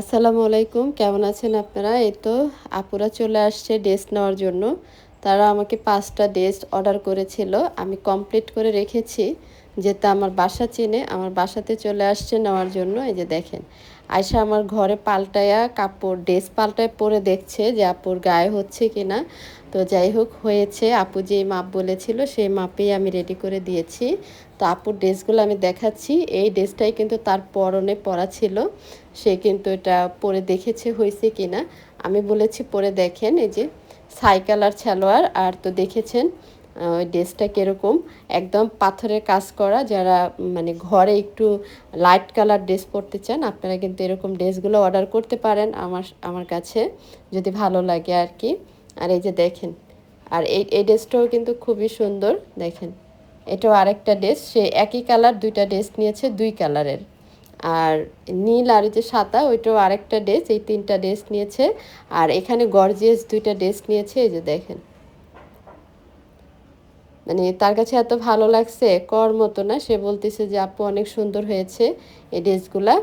আসসালামু আলাইকুম, কেমন আছেন আপনারা? এই তো আপুরা চলে আসছে ড্রেস নেওয়ার জন্য। তারা আমাকে পাঁচটা ড্রেস অর্ডার করেছিল, আমি কমপ্লিট করে রেখেছি। যেটা আমার বাসা চিনে, আমার বাসাতে চলে আসছে নেওয়ার জন্য, এই যে দেখেন। আয়সা আমার ঘরে পাল্টায়া কাপড়, ড্রেস পাল্টায় পরে দেখছে যে আপুর গায়ে হচ্ছে কি না তো যাই হোক, হয়েছে। আপু যে মাপ বলেছিল, সেই মাপেই আমি রেডি করে দিয়েছি। তো আপুর ড্রেসগুলো আমি দেখাচ্ছি। এই ড্রেসটাই কিন্তু তার পরনে পরা ছিল। সে কিন্তু এটা পরে দেখেছে হয়েছে কি না আমি বলেছি, পরে দেখেন, এই যে সাইকেল আর ছালোয়ার আর তো দেখেছেন ওই ড্রেসটা কীরকম? একদম পাথরের কাজ করা, যারা মানে ঘরে একটু লাইট কালার ড্রেস পরতে চান, আপনারা কিন্তু এরকম ড্রেসগুলো অর্ডার করতে পারেন আমার আমার কাছে, যদি ভালো লাগে আর কি আর এই যে দেখেন, আর এই এই ড্রেসটাও কিন্তু খুবই সুন্দর, দেখেন। এটাও আরেকটা ড্রেস, সে একই কালার দুইটা ড্রেস নিয়েছে, দুই কালারের আর নীল আর যে সাদা, ওইটাও আরেকটা ড্রেস, এই তিনটা ড্রেস নিয়েছে। আর এখানে গর্জিয়াস দুইটা ড্রেস নিয়েছে, এই যে দেখেন। মানে তার কাছে এত ভালো লাগছে, কর মতো না, সে বলতেছে যে, আপু, অনেক সুন্দর হয়েছে এই ড্রেসগুলা।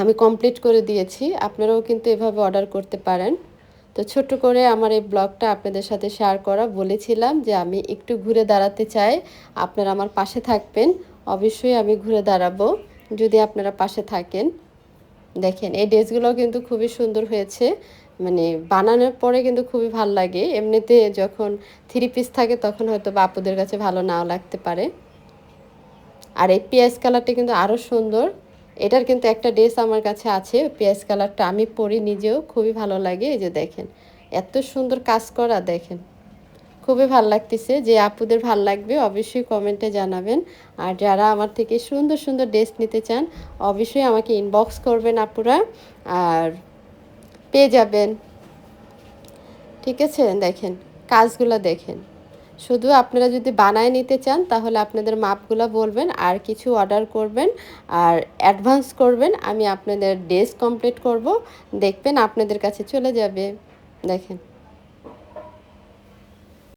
আমি কমপ্লিট করে দিয়েছি, আপনারাও কিন্তু এভাবে অর্ডার করতে পারেন। তো ছোট করে আমার এই ব্লগটা আপনাদের সাথে শেয়ার করা, বলেছিলাম যে, আমি একটু ঘুরে দাঁড়াতে চাই, আপনারা আমার পাশে থাকবেন, অবশ্যই আমি ঘুরে দাঁড়াবো, যদি আপনারা পাশে থাকেন। দেখেন, এই ড্রেসগুলোও কিন্তু খুবই সুন্দর হয়েছে। মানে বানানোর পরে কিন্তু খুবই ভালো লাগে। এমনিতে যখন থ্রি পিস থাকে তখন হয়তো বাপুদের কাছে ভালো নাও লাগতে পারে। আর এই পেঁয়াজ কালারটা কিন্তু আরও সুন্দর। এটার কিন্তু একটা ড্রেস আমার কাছে আছে, পেঁয়াজ কালারটা আমি পরি নিজেও, খুবই ভালো লাগে। এই যে দেখেন, এত সুন্দর কাজ করা দেখেন। খুবই ভালো লাগতেছে। যে আপুদের ভালো লাগবে অবশ্যই কমেন্টে জানাবেন। আর যারা আমার থেকে সুন্দর সুন্দর ড্রেস নিতে চান, অবশ্যই আমাকে ইনবক্স করবেন আপুরা। আর পেয়ে যাবেন। ঠিক আছে? দেখেন, কাজগুলো দেখেন। শুধু আপনারা যদি বানায় নিতে চান, তাহলে আপনাদের মাপগুলো বলবেন, আর কিছু অর্ডার করবেন, আর অ্যাডভান্স করবেন, আমি আপনাদের ড্রেস কমপ্লিট করব, দেখবেন আপনাদের কাছে চলে যাবে। দেখেন।